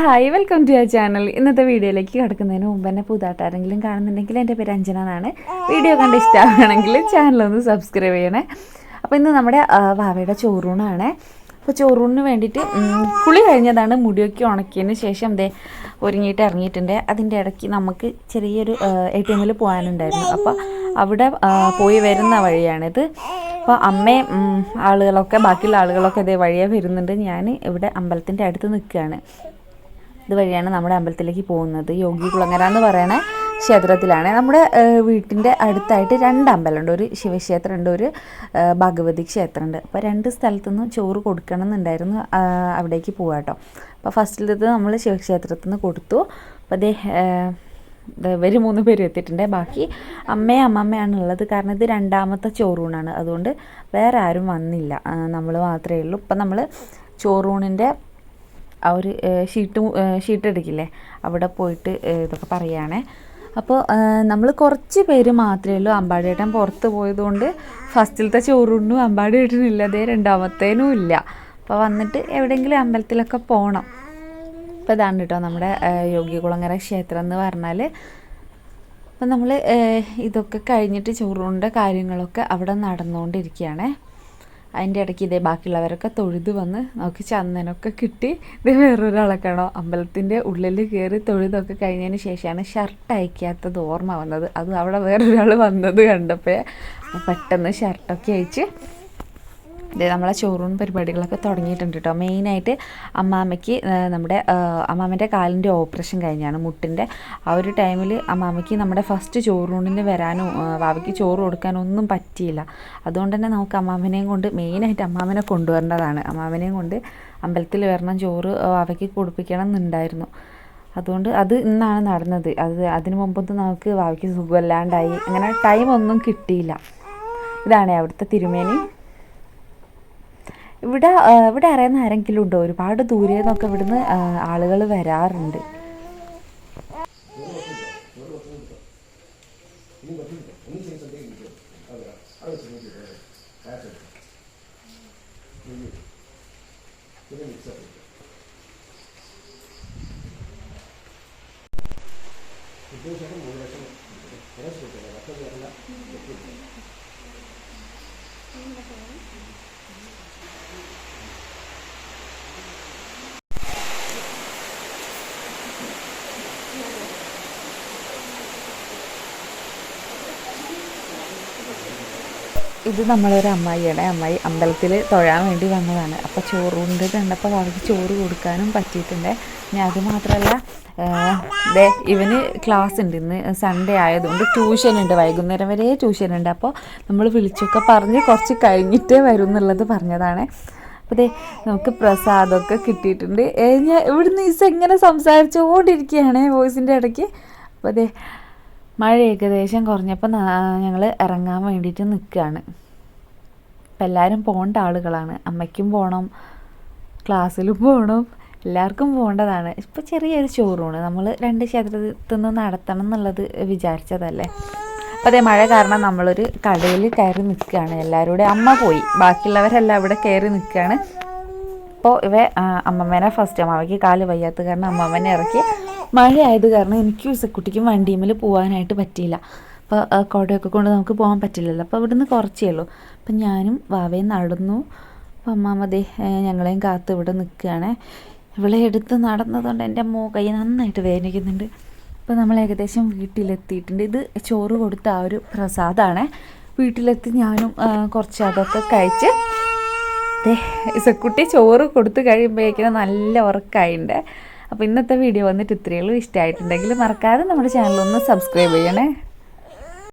Hi welcome to your channel ഇന്നത്തെ വീഡിയോയിലേക്ക് കിടക്കുന്നതിന് മുമ്പ് തന്നെ പുതുതായിട്ട് ആരെങ്കിലും കാണുന്നുണ്ടെങ്കിൽ എന്റെ പേര് അഞ്ജന എന്നാണ് വീഡിയോ കണ്ട് ഇഷ്ടമാണെങ്കിൽ ഒന്ന് സബ്സ്ക്രൈബ് ചെയ്യണേ. അപ്പോൾ ഇന്ന് നമ്മുടെ വാവയുടെ ചോറൂണാണ്. അപ്പോൾ ചോറൂണിന് വേണ്ടിയിട്ട് കുളി കഴിഞ്ഞതാണ്. മുടിയൊക്കെ ഉണക്കിയതിന് ശേഷം ദേ ഒരുങ്ങിയിട്ട് ഇറങ്ങിയിട്ടുണ്ട്. അതിന്റെ ഇടയ്ക്ക് നമുക്ക് ചെറിയൊരു എ ടി എമ്മിൽ പോകാനുണ്ടായിരുന്നു. അപ്പോൾ അവിടെ പോയി വരുന്ന വഴിയാണിത്. അപ്പോൾ അമ്മയും ആളുകളൊക്കെ ബാക്കിയുള്ള ആളുകളൊക്കെ ഇതേ വഴിയെ വരുന്നുണ്ട്. ഞാൻ ഇവിടെ അമ്പലത്തിന്റെ അടുത്ത് നിൽക്കുകയാണ്. ഇതുവഴിയാണ് നമ്മുടെ അമ്പലത്തിലേക്ക് പോകുന്നത്. യോഗി കുളങ്ങര എന്ന് പറയണ ക്ഷേത്രത്തിലാണ്. നമ്മുടെ വീട്ടിന്റെ അടുത്തായിട്ട് രണ്ട് അമ്പലമുണ്ട്. ഒരു ശിവക്ഷേത്രമുണ്ട് ഒരു ഭഗവതി ക്ഷേത്രമുണ്ട്. അപ്പോൾ രണ്ട് സ്ഥലത്തുനിന്ന് ചോറ് കൊടുക്കണം എന്നുണ്ടായിരുന്നു അവിടേക്ക് പോകാം കേട്ടോ അപ്പോൾ ഫസ്റ്റിലത് നമ്മൾ ശിവക്ഷേത്രത്തിൽ നിന്ന് കൊടുത്തു അപ്പോൾ അതേ ഇവർ മൂന്ന് പേര് എത്തിയിട്ടുണ്ട്. ബാക്കി അമ്മയും അമ്മമ്മയാണ് ഉള്ളത് കാരണം ഇത് രണ്ടാമത്തെ ചോറൂണാണ്. അതുകൊണ്ട് വേറെ ആരും വന്നില്ല. നമ്മൾ മാത്രമേ ഉള്ളൂ. ഇപ്പം നമ്മൾ ചോറൂണിന്റെ ആ ഒരു ഷീട്ട് ഷീട്ട് എടുക്കില്ലേ അവിടെ പോയിട്ട് ഇതൊക്കെ പറയുകയാണേ അപ്പോൾ നമ്മൾ കുറച്ച് പേര് മാത്രമേ ഉള്ളൂ അമ്പാടിയേട്ടൻ പുറത്ത് പോയതുകൊണ്ട് ഫസ്റ്റിലത്തെ അമ്പാടിയേട്ടനും ഇല്ല അതേ രണ്ടാമത്തേനും ഇല്ല. അപ്പോൾ വന്നിട്ട് എവിടെയെങ്കിലും അമ്പലത്തിലൊക്കെ പോകണം അപ്പോൾ ഇതാണ് കേട്ടോ നമ്മുടെ യോഗികുളങ്ങര ക്ഷേത്രം എന്ന് പറഞ്ഞാൽ അപ്പം നമ്മൾ ഇതൊക്കെ കഴിഞ്ഞിട്ട് ചോറുണ്ട കാര്യങ്ങളൊക്കെ അവിടെ നടന്നുകൊണ്ടിരിക്കുകയാണേ. അതിന്റെ ഇടയ്ക്ക് ഇതേ ബാക്കിയുള്ളവരൊക്കെ തൊഴുത് വന്ന് നമുക്ക് ചന്ദനമൊക്കെ കിട്ടി. ഇത് വേറൊരാളെ കാണോ? അമ്പലത്തിന്റെ ഉള്ളിൽ കയറി തൊഴുതൊക്കെ കഴിഞ്ഞതിന് ശേഷമാണ് ഷർട്ട് അയക്കാത്തത് ഓർമ്മ വന്നത്. അത് അവിടെ വേറൊരാൾ വന്നത് കണ്ടപ്പോൾ പെട്ടെന്ന് ഷർട്ടൊക്കെ അയച്ച് നമ്മളെ ചോറൂൺ പരിപാടികളൊക്കെ തുടങ്ങിയിട്ടുണ്ട് കേട്ടോ മെയിനായിട്ട് അമ്മാമ്മയ്ക്ക് നമ്മുടെ അമ്മാമ്മന്റെ കാലിന്റെ ഓപ്പറേഷൻ കഴിഞ്ഞാണ് മുട്ടിന്റെ ആ ഒരു ടൈമിൽ അമ്മാമ്മയ്ക്ക് നമ്മുടെ ഫസ്റ്റ് ചോറൂണിന് വരാനോ വാവയ്ക്ക് ചോറ് കൊടുക്കാനോ ഒന്നും പറ്റിയില്ല. അതുകൊണ്ട് തന്നെ നമുക്ക് അമ്മാമ്മനെയും കൊണ്ട് മെയിനായിട്ട് അമ്മാമ്മനെ കൊണ്ടുവരേണ്ടതാണ്. അമ്മാമ്മനെയും കൊണ്ട് അമ്പലത്തിൽ വരണം ചോറ് വാവയ്ക്ക് കൊടുപ്പിക്കണം എന്നുണ്ടായിരുന്നു. അതുകൊണ്ട് അത് ഇന്നാണ് നടന്നത്. അത് അതിന് മുമ്പൊന്നും നമുക്ക് വാവയ്ക്ക് സുഖമില്ലാണ്ടായി. അങ്ങനെ ടൈം ഒന്നും കിട്ടിയില്ല. ഇതാണ് അവിടുത്തെ തിരുമേനി. ഇവിടെ ഇവിടെ അറിയുന്ന ആരെങ്കിലും ഉണ്ടോ? ഒരുപാട് ദൂരെ നിന്നൊക്കെ ഇവിടുന്ന് ആളുകൾ വരാറുണ്ട്. ഇത് നമ്മളൊരു അമ്മായിയാണ് അമ്മായി അമ്പലത്തിൽ തൊഴാൻ വേണ്ടി വന്നതാണ്. അപ്പോൾ ചോറുണ്ട് കണ്ടപ്പോൾ അവർക്ക് ചോറ് കൊടുക്കാനും പറ്റിയിട്ടുണ്ട്. ഇനി അത് മാത്രമല്ല ദേ ഇവന് ക്ലാസ് ഉണ്ട്. ഇന്ന് സൺഡേ ആയതുകൊണ്ട് ട്യൂഷൻ ഉണ്ട്. വൈകുന്നേരം വരെ ട്യൂഷൻ ഉണ്ട്. അപ്പോൾ നമ്മൾ വിളിച്ചൊക്കെ പറഞ്ഞ് കുറച്ച് കഴിഞ്ഞിട്ടേ വരും എന്നുള്ളത് പറഞ്ഞതാണ്. അപ്പോൾ ദേ നമുക്ക് പ്രസാദമൊക്കെ കിട്ടിയിട്ടുണ്ട്. ഞാൻ ഇവിടുന്ന് ഈസ് എങ്ങനെ സംസാരിച്ചുകൊണ്ടിരിക്കുകയാണ് വോയിസിന്റെ ഇടയ്ക്ക്. അപ്പോൾ ദേ മഴ ഏകദേശം കുറഞ്ഞപ്പോൾ ഞങ്ങൾ ഇറങ്ങാൻ വേണ്ടിയിട്ട് നിൽക്കുകയാണ് അപ്പം എല്ലാവരും പോകേണ്ട ആളുകളാണ്. അമ്മയ്ക്കും പോകണം ക്ലാസ്സിലും പോകണം എല്ലാവർക്കും പോകേണ്ടതാണ് ഇപ്പോൾ ചെറിയൊരു ചോറൂണ് നമ്മൾ രണ്ട് ക്ഷേത്രത്തിൽ നിന്ന് നടത്തണം എന്നുള്ളത് വിചാരിച്ചതല്ലേ? അപ്പോൾ അതേ മഴ കാരണം നമ്മളൊരു കടയിൽ കയറി നിൽക്കുകയാണ് എല്ലാവരും അമ്മ പോയി. ബാക്കിയുള്ളവരെല്ലാം ഇവിടെ കയറി നിൽക്കുകയാണ് അപ്പോൾ ഇവ അമ്മമ്മേനെ ഫസ്റ്റ് അമ്മയ്ക്ക് കാൽ വയ്യാത്ത കാരണം അമ്മമ്മനെ ഇറക്കി മഴയായത് കാരണം എനിക്കും ഇസക്കുട്ടിക്കും വണ്ടിയുമ്മൽ പോകാനായിട്ട് പറ്റിയില്ല. അപ്പോൾ കുടയൊക്കെ കൊണ്ട് നമുക്ക് പോകാൻ പറ്റില്ലല്ലോ. അപ്പോൾ ഇവിടുന്ന് കുറച്ചേ ഉള്ളൂ. അപ്പം ഞാനും വാവയും നടന്നു. അപ്പം അമ്മാമതി ഞങ്ങളെയും കാത്ത് ഇവിടെ നിൽക്കുകയാണ് ഇവളെ എടുത്ത് നടന്നതുകൊണ്ട് എന്റെ മോ കൈ നന്നായിട്ട് വേദനിക്കുന്നുണ്ട്. അപ്പോൾ നമ്മൾ ഏകദേശം വീട്ടിലെത്തിയിട്ടുണ്ട്. ഇത് ചോറ് കൊടുത്ത ആ ഒരു പ്രസാദമാണ് വീട്ടിലെത്തി ഞാനും കുറച്ച് അതൊക്കെ കഴിച്ച് ദേ ഇസക്കുട്ടി ചോറ് കൊടുത്തു കഴിയുമ്പോഴേക്കും നല്ല ഉറക്കമായിട്ടുണ്ട് അപ്പോൾ ഇന്നത്തെ വീഡിയോ വന്നിട്ട് ഇത്രയേ ഉള്ളൂ. ഇഷ്ടമായിട്ടുണ്ടെങ്കിൽ മറക്കാതെ നമ്മുടെ ചാനലൊന്ന് സബ്സ്ക്രൈബ് ചെയ്യണേ.